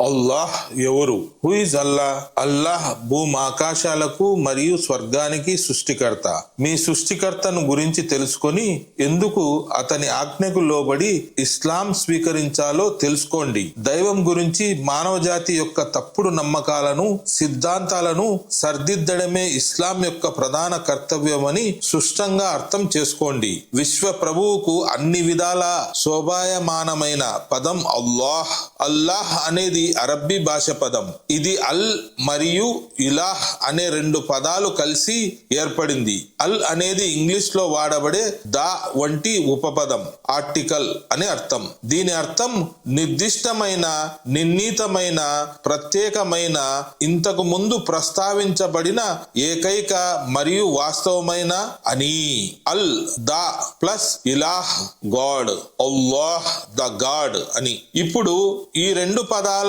అల్లాహ్ ఎవరు? Who is Allah? Allah భూమాకాశాలకు మరియు స్వర్గానికి సృష్టికర్త. మీ సృష్టికర్తను గురించి తెలుసుకొని ఎందుకు అతని ఆజ్ఞకు లోబడి ఇస్లాం స్వీకరించాలో తెలుసుకోండి. దైవం గురించి మానవ జాతి యొక్క తప్పుడు నమ్మకాలను సిద్ధాంతాలను సర్దిద్దడమే ఇస్లాం యొక్క ప్రధాన కర్తవ్యమని సుష్టంగా అర్థం చేసుకోండి. విశ్వ ప్రభువుకు అన్ని విధాల శోభాయమానమైన పదం అల్లాహ్. అల్లాహ్ అనేది అరబ్బీ భాష పదం. ఇది అల్ మరియు ఇలాహ్ అనే రెండు పదాలు కలిసి ఏర్పడింది. అల్ అనేది ఇంగ్లీష్లో వాడబడే దా వంటి ఉపపదం ఆర్టికల్ అని అర్థం. దీని అర్థం నిర్దిష్టమైన నిర్ణీతమైన ప్రత్యేకమైన ఇంతకు ముందు ప్రస్తావించబడిన ఏకైక మరియు వాస్తవమైన అని. అల్ ద ప్లస్ ఇలాహ్ గాడ్ అల్లాహ్ ద గాడ్ అని. ఇప్పుడు ఈ రెండు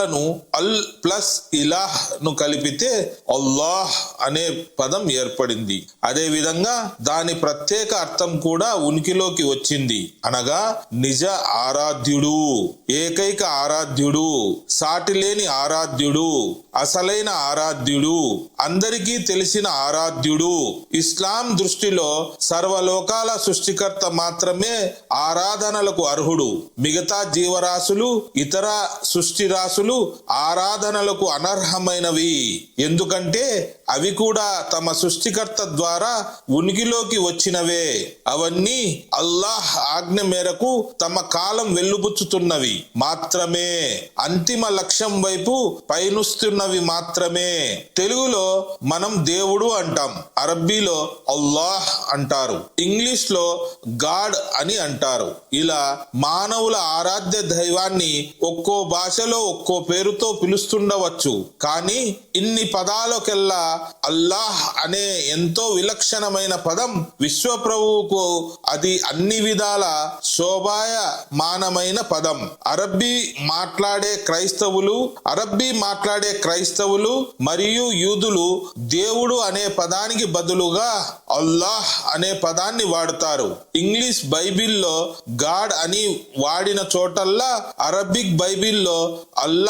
పదాలను అల్ ప్లస్ ఇలాహ్ను కలిపితే అల్లాహ్ అనే పదం ఏర్పడింది. అదే విధంగా దాని ప్రత్యేక అర్థం కూడా ఉనికిలోకి వచ్చింది. అనగా నిజ ఆరాధ్యుడు ఏకైక ఆరాధ్యుడు సాటిలేని ఆరాధ్యుడు అసలైన ఆరాధ్యుడు అందరికీ తెలిసిన ఆరాధ్యుడు. ఇస్లాం దృష్టిలో సర్వలోకాల సృష్టికర్త మాత్రమే ఆరాధనలకు అర్హుడు. మిగతా జీవరాశులు ఇతర సృష్టి రాశులు ఆరాధనలకు అనర్హమైనవి. ఎందుకంటే అవి కూడా తమ సృష్టికర్త ద్వారా ఉనికిలోకి వచ్చినవే. అవన్నీ అల్లాహ్ ఆజ్ఞ మేరకు తమ కాలం వెల్లుబుచ్చుతున్నవి మాత్రమే. అంతిమ లక్ష్యం వైపు పయనిస్తున్నవి మాత్రమే. తెలుగులో మనం దేవుడు అంటాం అరబ్బీలో అల్లాహ్ అంటారు ఇంగ్లీష్లో గాడ్ అని అంటారు. ఇలా మానవుల ఆరాధ్య దైవాన్ని ఒక్కో భాషలో ఒక్కో పేరుతో పిలుస్తుండవచ్చు. కానీ ఇన్ని పదాలకెల్లా అల్లాహ్ అనే ఎంతో విలక్షణమైన పదం విశ్వప్రభువుకు అది అన్ని విధాల శోభాయమానమైన పదం. అరబ్బీ మాట్లాడే క్రైస్తవులు అరబ్బీ మాట్లాడే క్రైస్తవులు మరియు యూదులు దేవుడు అనే పదానికి బదులుగా అల్లాహ్ అనే పదాన్ని వాడతారు. ఇంగ్లీష్ బైబిల్లో గాడ్ అని వాడిన చోటల్లా అరబిక్ బైబిల్లో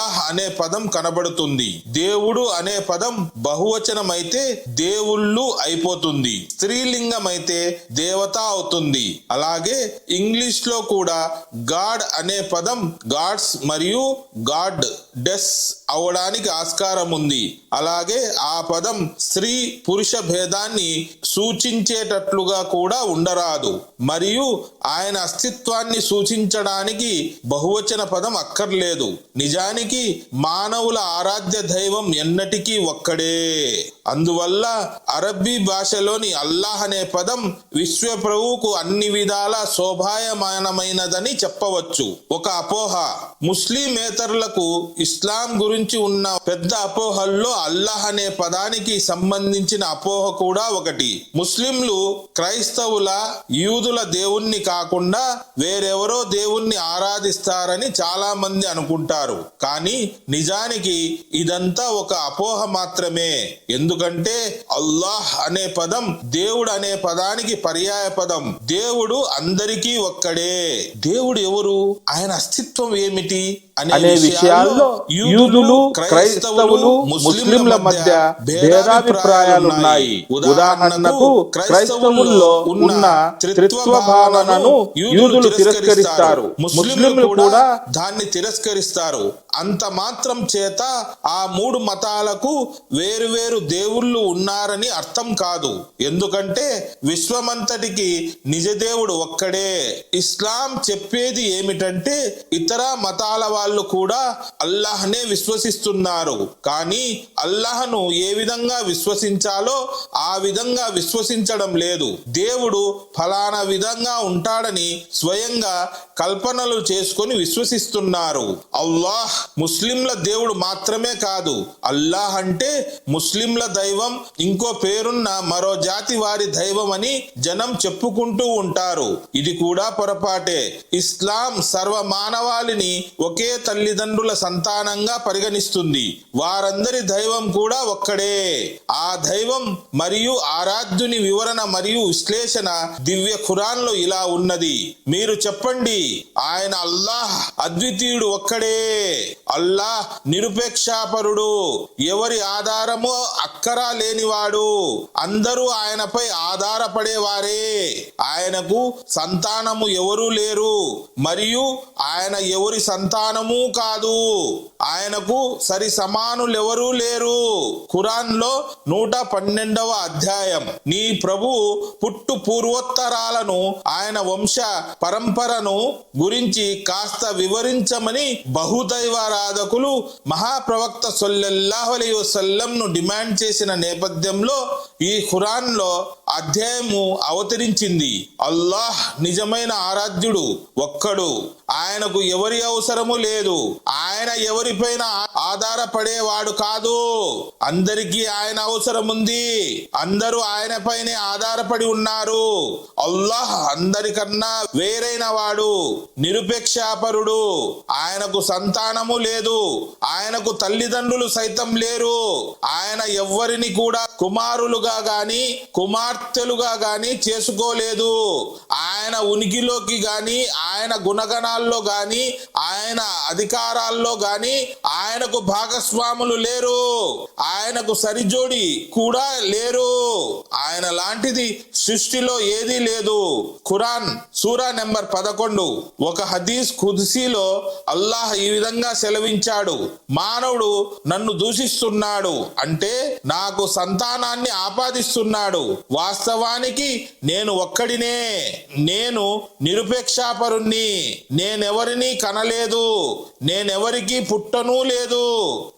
అల్లాహ్ అనే పదం కనబడుతుంది. దేవుడు అనే పదం బహువచనం అయితే దేవుళ్ళు అయిపోతుంది. స్త్రీలింగమైతే అయితే దేవత అవుతుంది. అలాగే ఇంగ్లీష్లో కూడా గాడ్ అనే పదం గాడ్స్ మరియు గాడ్ డెస్ అవడానికి ఆస్కారం ఉంది. అలాగే ఆ పదం స్త్రీ పురుష భేదాన్ని సూచించేటట్లుగా కూడా ఉండరాదు. మరియు ఆయన అస్తిత్వాన్ని సూచించడానికి బహువచన పదం అక్కర్లేదు. నిజానికి మానవుల ఆరాధ్య దైవం ఎన్నటికీ ఒక్కడే. అందువల్ల అరబ్బీ భాషలోని అల్లాహ్ అనే పదం విశ్వప్రభువుకు అన్ని విధాల శోభాయమానమైనదని చెప్పవచ్చు. ఒక అపోహ. ముస్లిమేతరులకు ఇస్లాం గురించి ఉన్న పెద్ద అపోహల్లో అల్లాహ్ అనే పదానికి సంబంధించిన అపోహ కూడా ఒకటి. ముస్లింలు క్రైస్తవుల యూదుల దేవుణ్ణి కాకుండా వేరెవరో దేవుణ్ణి ఆరాధిస్తారని చాలా మంది అనుకుంటారు. కానీ నిజానికి ఇదంతా ఒక అపోహ మాత్రమే. ఎందుకంటే అల్లాహ్ అనే పదం దేవుడు అనే పదానికి పర్యాయ పదం. దేవుడు అందరికీ ఒక్కడే. దేవుడు ఎవరు? ఆయన అస్తిత్వం ఏమిటి? అనే విషయాల్లో యూదులు క్రైస్తవులు ముస్లింల మధ్య భేదాభిప్రాయాలున్నాయి. ఉదాహరణకు క్రైస్తవుల్లో ఉన్న త్రిత్వ భావనను యూదులు తిరస్కరిస్తారు. ముస్లింలు కూడా దాన్ని తిరస్కరిస్తారు. అంత మాత్రం చేత ఆ మూడు మతాలకు వేరువేరు దేవుళ్ళు ఉన్నారని అర్థం కాదు. ఎందుకంటే విశ్వమంతటికి నిజ దేవుడు ఒక్కడే. ఇస్లాం చెప్పేది ఏమిటంటే ఇతర మతాల వాళ్ళు కూడా అల్లాహ్నే విశ్వసిస్తున్నారు. కానీ అల్లాహ్ను ఏ విధంగా విశ్వసించాలో ఆ విధంగా విశ్వసించడం లేదు. దేవుడు ఫలానా విధంగా ఉంటాడని స్వయంగా కల్పనలు చేసుకొని విశ్వసిస్తున్నారు. అల్లాహ్ ముస్లింల దేవుడు మాత్రమే కాదు. అల్లాహ్ అంటే ముస్లింల దైవం ఇంకో పేరున్న మరో జాతి వారి దైవం అని జనం చెప్పుకుంటూ ఉంటారు. ఇది కూడా పొరపాటే. ఇస్లాం సర్వ మానవాళిని ఒకే తల్లిదండ్రుల సంతానంగా పరిగణిస్తుంది. వారందరి దైవం కూడా ఒక్కడే. ఆ దైవం మరియు ఆరాధ్యుని వివరణ మరియు విశ్లేషణ దివ్య ఖురాన్లో ఇలా ఉన్నది. మీరు చెప్పండి ఆయన అల్లాహ్ అద్వితీయుడు ఒక్కడే. అల్లాహ్ నిరుపేక్షాపరుడు. ఎవరి ఆధారము అక్కరా లేనివాడు. అందరూ ఆయనపై ఆధారపడేవారే. ఆయనకు సంతానము ఎవరూ లేరు. మరియు ఆయన ఎవరి సంతానము కాదు. ఆయనకు సరి సమానులెవరూ లేరు. ఖురాన్లో నూట పన్నెండవ అధ్యాయం. నీ ప్రభు పుట్టు పూర్వోత్తరాలను ఆయన వంశ పరంపరను గురించి కాస్త వివరించమని బహుదైవారాధకులు మహాప్రవక్త సొల్లెల్లాహు అలీ వసల్లం డిమాండ్ చేసిన నేపథ్యంలో ఈ ఖురాన్లో అధ్యాయము అవతరించింది. అల్లాహ్ నిజమైన ఆరాధ్యుడు ఒక్కడు. ఆయనకు ఎవరి అవసరము లేదు. ఆయన ఎవరిపైన ఆధారపడేవాడు కాదు. అందరికీ ఆయన అవసరం ఉంది అందరూ ఆయన పైనే ఆధారపడి ఉన్నారు. అల్లాహ్ అందరికన్నా వేరైన వాడు నిరుపేక్షాపరుడు. ఆయనకు సంతానము లేదు. ఆయనకు తల్లిదండ్రులు సైతం లేరు. ఆయన ఎవ్వరిని కూడా కుమారులుగా గాని కుమార్తెలుగా గాని చేసుకోలేదు. ఆయన ఉనికిలోకి గాని ఆయన గుణగణాల్లో గాని ఆయన అధికారాల్లో గాని ఆయనకు భాగస్వాములు లేరు. ఆయనకు సరిజోడి కూడా లేరు. ఆయన లాంటిది సృష్టిలో ఏదీ లేదు. ఖురాన్ సూరా నెంబర్ పదకొండు. ఒక హదీస్ కుదిసీలో అల్లాహ్ ఈ విధంగా సెలవించాడు. మానవుడు నన్ను దూషిస్తున్నాడు అంటే నాకు సంతానాన్ని ఆపాదిస్తున్నాడు. వాస్తవానికి నేను ఒక్కడినే. నేను నిరుపేక్షాపరుణ్ణి. నేనెవరిని కనలేదు. నేనెవరికి పుట్టను లేదు.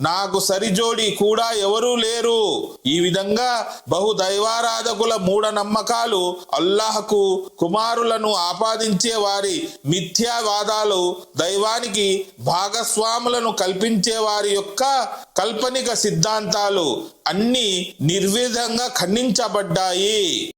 నాకు సరిజోడి కూడా ఎవరూ లేరు. ఈ విధంగా బహు దైవారాధకుల మూఢనమ్మకాలు అల్లాహకు కుమారులను ఆపాదించే వారి మిథ్యావాదాలు దైవానికి భాగస్వాములను కల్పించే వారి యొక్క కల్పనిక సిద్ధాంతాలు అన్ని నిర్విధంగా ఖండించబడ్డాయి.